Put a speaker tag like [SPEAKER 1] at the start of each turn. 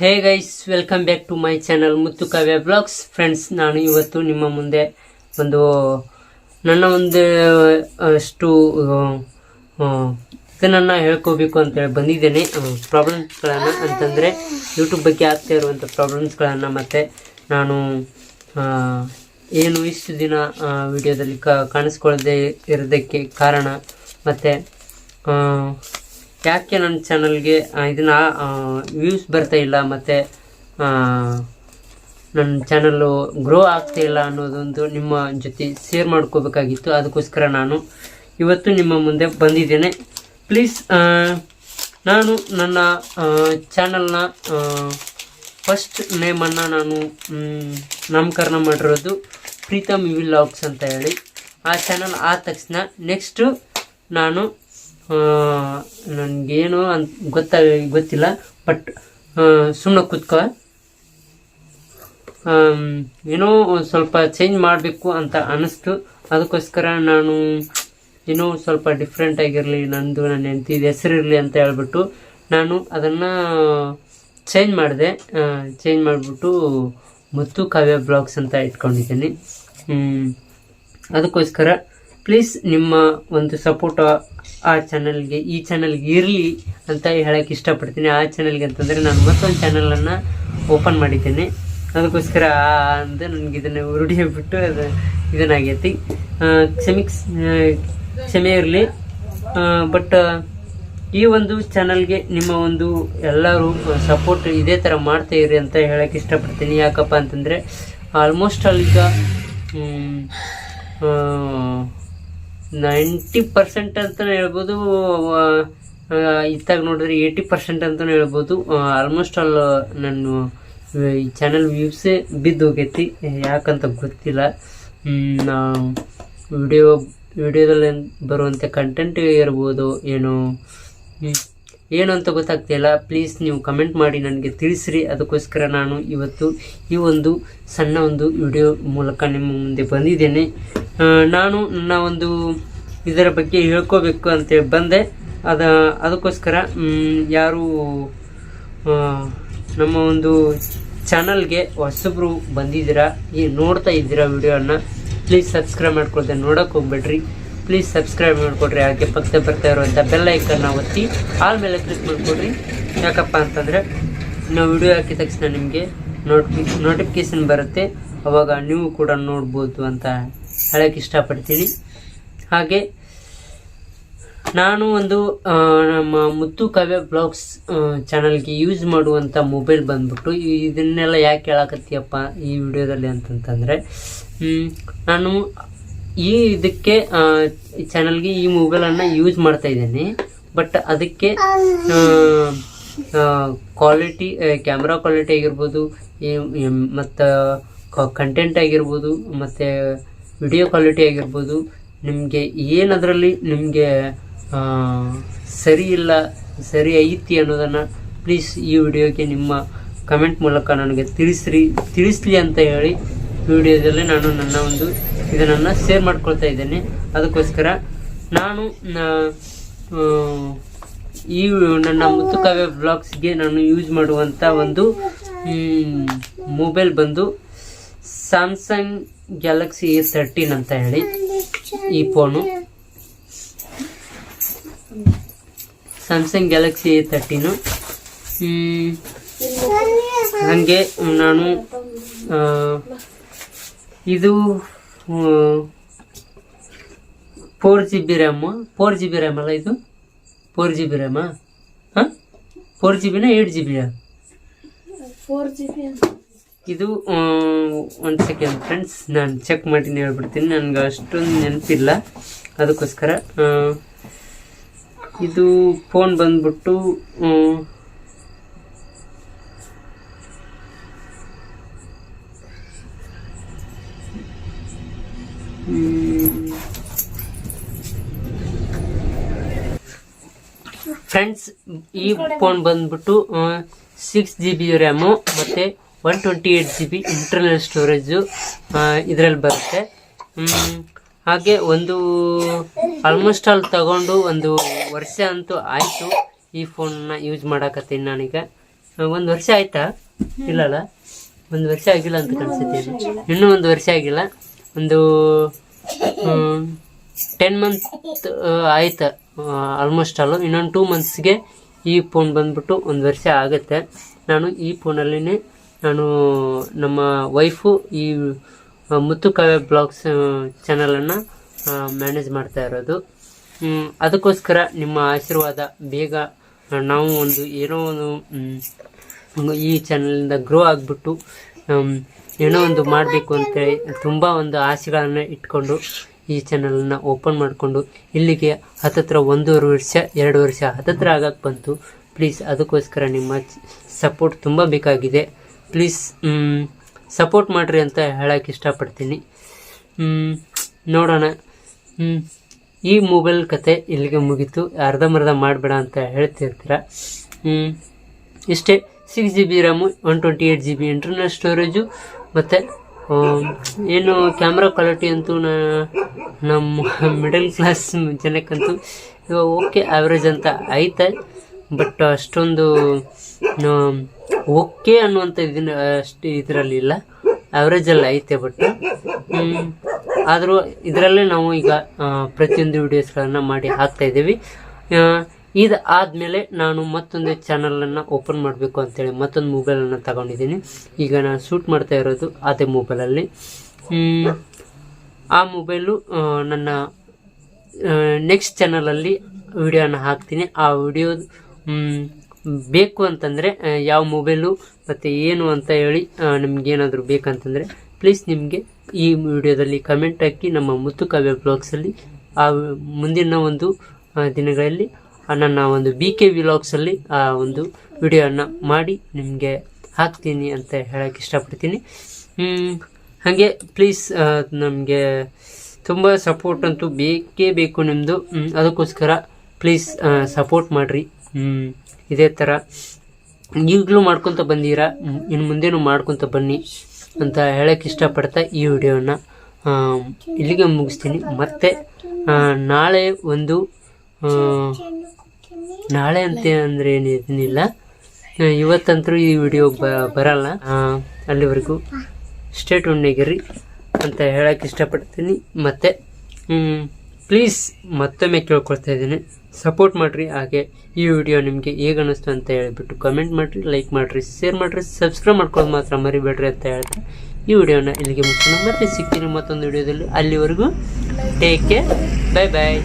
[SPEAKER 1] Hey guys welcome back to my channel Muthu Kavya blogs friends ನಾನು ಇವತ್ತು ನಿಮ್ಮ ಮುಂದೆ ಒಂದು, ನನ್ನ ಒಂದು ಅಷ್ಟು ಇದನ್ನು ಹೇಳ್ಕೋಬೇಕು ಅಂತೇಳಿ ಬಂದಿದ್ದೇನೆ. ಪ್ರಾಬ್ಲಮ್ಸ್ಗಳನ್ನು ಅಂತಂದರೆ ಯೂಟ್ಯೂಬ್ ಬಗ್ಗೆ ಆಗ್ತಾ ಇರುವಂಥ ಪ್ರಾಬ್ಲಮ್ಸ್ಗಳನ್ನು ಮತ್ತು ನಾನು ಏನು ಇಷ್ಟು ದಿನ ವಿಡಿಯೋದಲ್ಲಿ ಕಾಣಿಸ್ಕೊಳ್ಳದೆ ಇರೋದಕ್ಕೆ ಕಾರಣ ಮತ್ತು ಯಾಕೆ ನನ್ನ ಚಾನಲ್ಗೆ ಇದನ್ನು ವ್ಯೂಸ್ ಬರ್ತಾ ಇಲ್ಲ, ಮತ್ತು ನನ್ನ ಚಾನಲ್ಲು ಗ್ರೋ ಆಗ್ತಾ ಇಲ್ಲ ಅನ್ನೋದೊಂದು ನಿಮ್ಮ ಜೊತೆ ಶೇರ್ ಮಾಡ್ಕೋಬೇಕಾಗಿತ್ತು. ಅದಕ್ಕೋಸ್ಕರ ನಾನು ಇವತ್ತು ನಿಮ್ಮ ಮುಂದೆ ಬಂದಿದ್ದೇನೆ. ಪ್ಲೀಸ್ ನಾನು ನನ್ನ ಚಾನಲ್ನ ಫಸ್ಟ್ ನೇಮನ್ನು ನಾನು ನಾಮಕರಣ ಮಾಡಿರೋದು ಪ್ರೀತಮ್ ವಿಲ್ ಲಾಕ್ಸ್ ಅಂತ ಹೇಳಿ. ಆ ಚಾನಲ್ ಆದ ತಕ್ಷಣ ನೆಕ್ಸ್ಟು ನಾನು ನನಗೇನು ಅಂತ ಗೊತ್ತ, ಗೊತ್ತಿಲ್ಲ, ಬಟ್ ಸುಮ್ಮನೆ ಕೂತ್ಕೋ. ಏನೋ ಸ್ವಲ್ಪ ಚೇಂಜ್ ಮಾಡಬೇಕು ಅಂತ ಅನ್ನಿಸ್ತು ಅದಕ್ಕೋಸ್ಕರ ನಾನು ಏನೋ ಸ್ವಲ್ಪ ಡಿಫ್ರೆಂಟ್ ಆಗಿರಲಿ, ನಂದು ನನ್ನ ಹೆಸರು ಹೆಸರಿರಲಿ ಅಂತ ಹೇಳ್ಬಿಟ್ಟು ನಾನು ಅದನ್ನು ಚೇಂಜ್ ಮಾಡಿದೆ. ಚೇಂಜ್ ಮಾಡಿಬಿಟ್ಟು ಮುತ್ತು ಕಾವ್ಯ ಬ್ಲಾಗ್ಸ್ ಅಂತ ಇಟ್ಕೊಂಡಿದ್ದೀನಿ. ಅದಕ್ಕೋಸ್ಕರ ಪ್ಲೀಸ್ ನಿಮ್ಮ ಒಂದು ಸಪೋರ್ಟ್ ಆ ಚಾನಲ್ಗೆ, ಈ ಚಾನಲ್ಗೆ ಇರಲಿ ಅಂತ ಹೇಳಕ್ಕೆ ಇಷ್ಟಪಡ್ತೀನಿ. ಆ ಚಾನಲ್ಗೆ ಅಂತಂದರೆ ನಾನು ಮತ್ತೊಂದು ಚಾನಲನ್ನು ಓಪನ್ ಮಾಡಿದ್ದೇನೆ. ಅದಕ್ಕೋಸ್ಕರ ಅಂತ ನನಗೆ ಇದನ್ನು ರೂಢಿ ಬಿಟ್ಟು ಅದು ಇದನ್ನಾಗೈತಿ. ಕ್ಷಮಿಕ್ಸ್ ಕ್ಷಮೆ ಇರಲಿ. ಬಟ್, ಈ ಒಂದು ಚಾನಲ್ಗೆ ನಿಮ್ಮ ಒಂದು ಎಲ್ಲರೂ ಸಪೋರ್ಟ್ ಇದೇ ಥರ ಮಾಡ್ತಾ ಇರಿ ಅಂತ ಹೇಳೋಕ್ಕೆ ಇಷ್ಟಪಡ್ತೀನಿ. ಯಾಕಪ್ಪ ಅಂತಂದರೆ ಆಲ್ಮೋಸ್ಟ್ ಆಲ್ ಈಗ ನೈಂಟಿ ಪರ್ಸೆಂಟ್ ಅಂತಲೇ ಹೇಳ್ಬೋದು ಇತ್ತಾಗ ನೋಡಿದ್ರೆ ಏಯ್ಟಿ ಪರ್ಸೆಂಟ್ ಅಂತಲೇ ಹೇಳ್ಬೋದು. ಆಲ್ಮೋಸ್ಟ್ ಆಲ್ ನನ್ನ ಈ ಚಾನಲ್ ವ್ಯೂಸೇ ಬಿದ್ದು ಹೋಗೈತಿ. ಯಾಕಂತ ಗೊತ್ತಿಲ್ಲ. ವಿಡಿಯೋ ವಿಡಿಯೋದಲ್ಲಿ ಬರುವಂಥ ಕಂಟೆಂಟ್ ಇರ್ಬೋದು, ಏನು. ಏನು ಅಂತ ಗೊತ್ತಾಗ್ತಿಲ್ಲ ಪ್ಲೀಸ್ ನೀವು ಕಮೆಂಟ್ ಮಾಡಿ ನನಗೆ ತಿಳಿಸ್ರಿ. ಅದಕ್ಕೋಸ್ಕರ ನಾನು ಇವತ್ತು ಈ ಒಂದು ಸಣ್ಣ ಒಂದು ವಿಡಿಯೋ ಮೂಲಕ ನಿಮ್ಮ ಮುಂದೆ ಬಂದಿದ್ದೇನೆ. ನಾನು ನನ್ನ ಒಂದು ಇದರ ಬಗ್ಗೆ ಹೇಳ್ಕೋಬೇಕು ಅಂತೇಳಿ ಬಂದೆ. ಅದ, ಅದಕ್ಕೋಸ್ಕರ ಯಾರು ನಮ್ಮ ಒಂದು ಚಾನಲ್ಗೆ ಹೊಸಬ್ರು ಬಂದಿದ್ದೀರಾ, ಈ ನೋಡ್ತಾ ಇದ್ದೀರಾ ವಿಡಿಯೋನ ಪ್ಲೀಸ್ ಸಬ್ಸ್ಕ್ರೈಬ್ ಮಾಡ್ಕೊಳ್ದೆ, ನೋಡೋಕೆ ಹೋಗ್ಬೇಡ್ರಿ. ಪ್ಲೀಸ್ ಸಬ್ಸ್ಕ್ರೈಬ್ ಮಾಡಿಕೊಡ್ರಿ, ಹಾಗೆ ಪಕ್ಕದ ಬರ್ತಾ ಇರುವಂಥ ಬೆಲ್ ಐಕನ್ನ ಒತ್ತಿ, ಆಲ್ ಮೇಲೆ ಕ್ಲಿಕ್ ಮಾಡಿಕೊಡ್ರಿ. ಯಾಕಪ್ಪ ಅಂತಂದರೆ, ನಾವು ವಿಡಿಯೋ ಹಾಕಿದ ತಕ್ಷಣ ನಿಮಗೆ ನೋಟಿಫಿ ನೋಟಿಫಿಕೇಶನ್ ಬರುತ್ತೆ. ಅವಾಗ ನೀವು ಕೂಡ ನೋಡ್ಬೋದು ಅಂತ ಹೇಳಕ್ಕೆ ಇಷ್ಟಪಡ್ತೀನಿ. ಹಾಗೆ, ನಾನು ಒಂದು ನಮ್ಮ ಮುತ್ತು ಕಾವ್ಯ ಬ್ಲಾಗ್ಸ್ ಚಾನಲ್ಗೆ ಯೂಸ್ ಮಾಡುವಂಥ ಮೊಬೈಲ್ ಬಂದ್ಬಿಟ್ಟು ಇದನ್ನೆಲ್ಲ ಯಾಕೆ ಹೇಳಕತ್ತೀಯಪ್ಪ ಈ ವಿಡಿಯೋದಲ್ಲಿ ಅಂತಂತಂದರೆ ನಾನು ಈ ಇದಕ್ಕೆ ಚಾನಲ್ಗೆ ಈ ಮೊಬೈಲನ್ನು ಯೂಸ್ ಮಾಡ್ತಾ ಇದ್ದೇನೆ. ಬಟ್ ಅದಕ್ಕೆ ಕ್ವಾಲಿಟಿ ಕ್ಯಾಮ್ರಾ ಕ್ವಾಲಿಟಿ ಆಗಿರ್ಬೋದು ಮತ್ತು ಕಂಟೆಂಟ್ ಆಗಿರ್ಬೋದು, ಮತ್ತು ವಿಡಿಯೋ ಕ್ವಾಲಿಟಿ ಆಗಿರ್ಬೋದು, ನಿಮಗೆ ಏನದರಲ್ಲಿ ನಿಮಗೆ ಸರಿ ಇಲ್ಲ, ಸರಿ ಐತಿ ಅನ್ನೋದನ್ನು ಪ್ಲೀಸ್ ಈ ವಿಡಿಯೋಗೆ ನಿಮ್ಮ ಕಮೆಂಟ್ ಮೂಲಕ ನನಗೆ ತಿಳಿಸ್ರಿ, ತಿಳಿಸ್ಲಿ ಅಂತ ಹೇಳಿ ವಿಡಿಯೋದಲ್ಲಿ ನಾನು ನನ್ನ ಒಂದು ಇದನ್ನು ಶೇರ್ ಮಾಡ್ಕೊಳ್ತಾ ಇದ್ದೇನೆ. ಅದಕ್ಕೋಸ್ಕರ ನಾನು ಈ ನನ್ನ ಮುತ್ತು ಕಾವ್ಯ ಬ್ಲಾಗ್ಸ್ಗೆ ನಾನು ಯೂಸ್ ಮಾಡುವಂಥ ಒಂದು ಮೊಬೈಲ್ ಬಂದು ಸ್ಯಾಮ್ಸಂಗ್ ಗ್ಯಾಲಕ್ಸಿ ಎ ತರ್ಟೀನ್ ಅಂತ ಹೇಳಿ, ಈ phone Samsung Galaxy A thirteen ಹಾಗೆ ನಾನು ಇದು four G B RAM four G B RAM ಅಲ್ಲ ಇದು? ಫೋರ್ ಜಿ ಬಿ ರ್ಯಾಮಾ ಹಾಂ? ಫೋರ್ ಜಿ ಬಿನ ಏಯ್ಟ್ ಜಿ ಬಿಯಾ
[SPEAKER 2] ಫೋರ್ ಜಿ ಬಿ
[SPEAKER 1] ಇದು ಒಂದು ಸೆಕೆಂಡ್ ಫ್ರೆಂಡ್ಸ್ ನಾನು ಚೆಕ್ ಮಾಡಿ ಹೇಳ್ಬಿಡ್ತೀನಿ. ನನಗೆ ಅಷ್ಟೊಂದು ನೆನಪಿಲ್ಲ. ಅದಕ್ಕೋಸ್ಕರ ಇದು ಫೋನ್ ಬಂದ್ಬಿಟ್ಟು ಫ್ರೆಂಡ್ಸ್ ಈ ಫೋನ್ ಬಂದ್ಬಿಟ್ಟು ಸಿಕ್ಸ್ ಜಿ ಬಿ ರ್ಯಾಮು ಮತ್ತು one twenty eight G B internal storage ಇದರಲ್ಲಿ ಬರುತ್ತೆ. ಹಾಗೆ ಒಂದು ಆಲ್ಮೋಸ್ಟ್ ಆಲ್ ತಗೊಂಡು ಒಂದು ವರ್ಷ ಅಂತೂ ಆಯಿತು ಈ ಫೋನ್ನ ಯೂಸ್ ಮಾಡಕತ್ತೀನಿ ನಾನೀಗ. ಒಂದು ವರ್ಷ ಆಯ್ತಾ? ಇಲ್ಲಲ್ಲ? ಒಂದು ವರ್ಷ ಆಗಿಲ್ಲ ಅಂತ ಕಾಣಿಸುತ್ತೆ. ಇನ್ನೂ ಒಂದು ವರ್ಷ ಆಗಿಲ್ಲ. ಒಂದು ಟೆನ್ ಮಂತ್ ಆಯ್ತು. ಆಲ್ಮೋಸ್ಟ್ ಅಲ್ಲ. ಇನ್ನೊಂದು ಟೂ ಮಂತ್ಸ್ಗೆ ಈ ಫೋನ್ ಬಂದ್ಬಿಟ್ಟು ಒಂದು ವರ್ಷ ಆಗುತ್ತೆ. ನಾನು ಈ ಫೋನಲ್ಲಿನೇ ನಾನು ನಮ್ಮ ವೈಫು ಈ ಮುತ್ತು ಕಾವ್ಯ ಬ್ಲಾಗ್ಸ್ ಚಾನಲನ್ನು ಮ್ಯಾನೇಜ್ ಮಾಡ್ತಾ ಇರೋದು. ಅದಕ್ಕೋಸ್ಕರ ನಿಮ್ಮ ಆಶೀರ್ವಾದ, ಬೇಗ ನಾವು ಒಂದು ಏನೋ ಒಂದು ಈ ಚಾನಲಿಂದ ಗ್ರೋ ಆಗಿಬಿಟ್ಟು ಏನೋ ಒಂದು ಮಾಡಬೇಕು ಅಂತೇಳಿ ತುಂಬ ಒಂದು ಆಸೆಗಳನ್ನು ಇಟ್ಕೊಂಡು ಈ ಚಾನಲನ್ನು ಓಪನ್ ಮಾಡಿಕೊಂಡು ಇಲ್ಲಿಗೆ ಹತ್ತತ್ರ ಒಂದೂವರೆ ವರ್ಷ, ಎರಡು ವರ್ಷ ಹತ್ತತ್ರ ಆಗಕ್ಕೆ ಬಂತು. ಪ್ಲೀಸ್ ಅದಕ್ಕೋಸ್ಕರ ನಿಮ್ಮ ಸಪೋರ್ಟ್ ತುಂಬ ಬೇಕಾಗಿದೆ. ಪ್ಲೀಸ್ ಸಪೋರ್ಟ್ ಮಾಡಿರಿ ಅಂತ ಹೇಳಕ್ಕೆ ಇಷ್ಟಪಡ್ತೀನಿ. ನೋಡೋಣ. ಈ ಮೊಬೈಲ್ ಕತೆ ಇಲ್ಲಿಗೆ ಮುಗೀತು. ಅರ್ಧಂಬರ್ಧ ಮಾಡಬೇಡ ಅಂತ ಹೇಳ್ತಿರ್ತೀರ. ಇಷ್ಟೇ. Six G B RAM one twenty eight G B internal storage ಮತ್ತು ಏನು ಕ್ಯಾಮ್ರಾ ಕ್ವಾಲಿಟಿ ಅಂತೂ ನಮ್ಮ ಮಿಡಲ್ ಕ್ಲಾಸ್ ಜನಕ್ಕಂತೂ ಇವಾಗ ಓಕೆ ಆವ್ರೇಜ್ ಅಂತ ಐತೆ. ಬಟ್ ಅಷ್ಟೊಂದು ಓಕೆ ಅನ್ನುವಂಥ ಇದನ್ನ ಅಷ್ಟು ಇದರಲ್ಲಿ ಇಲ್ಲ. ಆವ್ರೇಜಲ್ಲಿ ಐತೆ ಬಟ್ ಆದರೂ ಇದರಲ್ಲೇ ನಾವು ಈಗ ಪ್ರತಿಯೊಂದು ವಿಡಿಯೋಸ್ಗಳನ್ನು ಮಾಡಿ ಹಾಕ್ತಾ ಇದ್ದೀವಿ. ಆ, ಇದು ಆದಮೇಲೆ ನಾನು ಮತ್ತೊಂದು ಚಾನಲನ್ನು ಓಪನ್ ಮಾಡಬೇಕು ಅಂತೇಳಿ ಮತ್ತೊಂದು ಮೊಬೈಲನ್ನು ತಗೊಂಡಿದ್ದೀನಿ. ಈಗ ನಾನು ಶೂಟ್ ಮಾಡ್ತಾ ಇರೋದು ಅದೇ ಮೊಬೈಲಲ್ಲಿ ಆ ಮೊಬೈಲು ನನ್ನ ನೆಕ್ಸ್ಟ್ ಚಾನಲಲ್ಲಿ ವಿಡಿಯೋನ ಹಾಕ್ತೀನಿ. ಆ ವಿಡಿಯೋ ಬೇಕು ಅಂತಂದರೆ ಯಾವ ಮೊಬೈಲು ಮತ್ತು ಏನು ಅಂತ ಹೇಳಿ ನಿಮಗೇನಾದರೂ ಬೇಕಂತಂದರೆ ಪ್ಲೀಸ್ ನಿಮಗೆ ಈ ವಿಡಿಯೋದಲ್ಲಿ ಕಮೆಂಟ್ ಹಾಕಿ ನಮ್ಮ ಮುತ್ತು ಕಾವ್ಯ ಬ್ಲಾಗ್ಸಲ್ಲಿ ಆ, ಮುಂದಿನ ಒಂದು ದಿನಗಳಲ್ಲಿ ನನ್ನ ಒಂದು ಬಿ ಕೆ ವಿಲಾಗ್ಸಲ್ಲಿ ಆ ಒಂದು ವಿಡಿಯೋನ ಮಾಡಿ ನಿಮಗೆ ಹಾಕ್ತೀನಿ ಅಂತ ಹೇಳಕ್ಕೆ ಇಷ್ಟಪಡ್ತೀನಿ. ಹಾಗೆ ಪ್ಲೀಸ್ ನಮಗೆ ತುಂಬ ಸಪೋರ್ಟ್ ಅಂತೂ ಬೇಕೇ ಬೇಕು ನಿಮ್ಮದು ಅದಕ್ಕೋಸ್ಕರ ಪ್ಲೀಸ್ ಸಪೋರ್ಟ್ ಮಾಡಿರಿ. ಇದೇ ಥರ ಈಗಲೂ ಮಾಡ್ಕೊತ ಬಂದೀರಾ? ಇನ್ನು ಮುಂದೇನು ಮಾಡ್ಕೊತ ಬನ್ನಿ ಅಂತ ಹೇಳೋಕ್ಕೆ ಇಷ್ಟಪಡ್ತಾ ಈ ವಿಡಿಯೋನ ಇಲ್ಲಿಗೆ ಮುಗಿಸ್ತೀನಿ. ಮತ್ತೆ ನಾಳೆ ಒಂದು ನಾಳೆ ಅಂತ ಅಂದರೆ ಏನಿಲ್ಲ. ಇವತ್ತಂತರೂ ಈ ವಿಡಿಯೋ ಬರಲ್ಲ. ಅಲ್ಲಿವರೆಗೂ ಸ್ಟೇಟ್ ಉಣ್ಣೆಗಿರಿ ಅಂತ ಹೇಳಕ್ಕೆ ಇಷ್ಟಪಡ್ತೀನಿ. ಮತ್ತು ಪ್ಲೀಸ್ ಮತ್ತೊಮ್ಮೆ ಕೇಳ್ಕೊಳ್ತಾ ಇದ್ದೀನಿ. ಸಪೋರ್ಟ್ ಮಾಡಿರಿ, ಹಾಗೆ ಈ ವಿಡಿಯೋ ನಿಮಗೆ ಹೇಗೆ ಅನ್ನಿಸ್ತು ಅಂತ ಹೇಳಿಬಿಟ್ಟು ಕಮೆಂಟ್ ಮಾಡಿರಿ ಲೈಕ್ ಮಾಡಿರಿ ಶೇರ್ ಮಾಡಿರಿ ಸಬ್ಸ್ಕ್ರೈಬ್ ಮಾಡ್ಕೊಂಡು ಮಾತ್ರ ಮರಿಬೇಡ್ರಿ ಅಂತ ಹೇಳ್ತಾ ಈ ವಿಡಿಯೋನ ಇಲ್ಲಿಗೆ ಮುಗಿಸೋಣ ಮತ್ತೆ ಸಿಗ್ತೀನಿ ಮತ್ತೊಂದು ವಿಡಿಯೋದಲ್ಲಿ ಅಲ್ಲಿವರೆಗೂ ಟೇಕ್ ಕೇರ್ ಬೈ ಬಾಯ್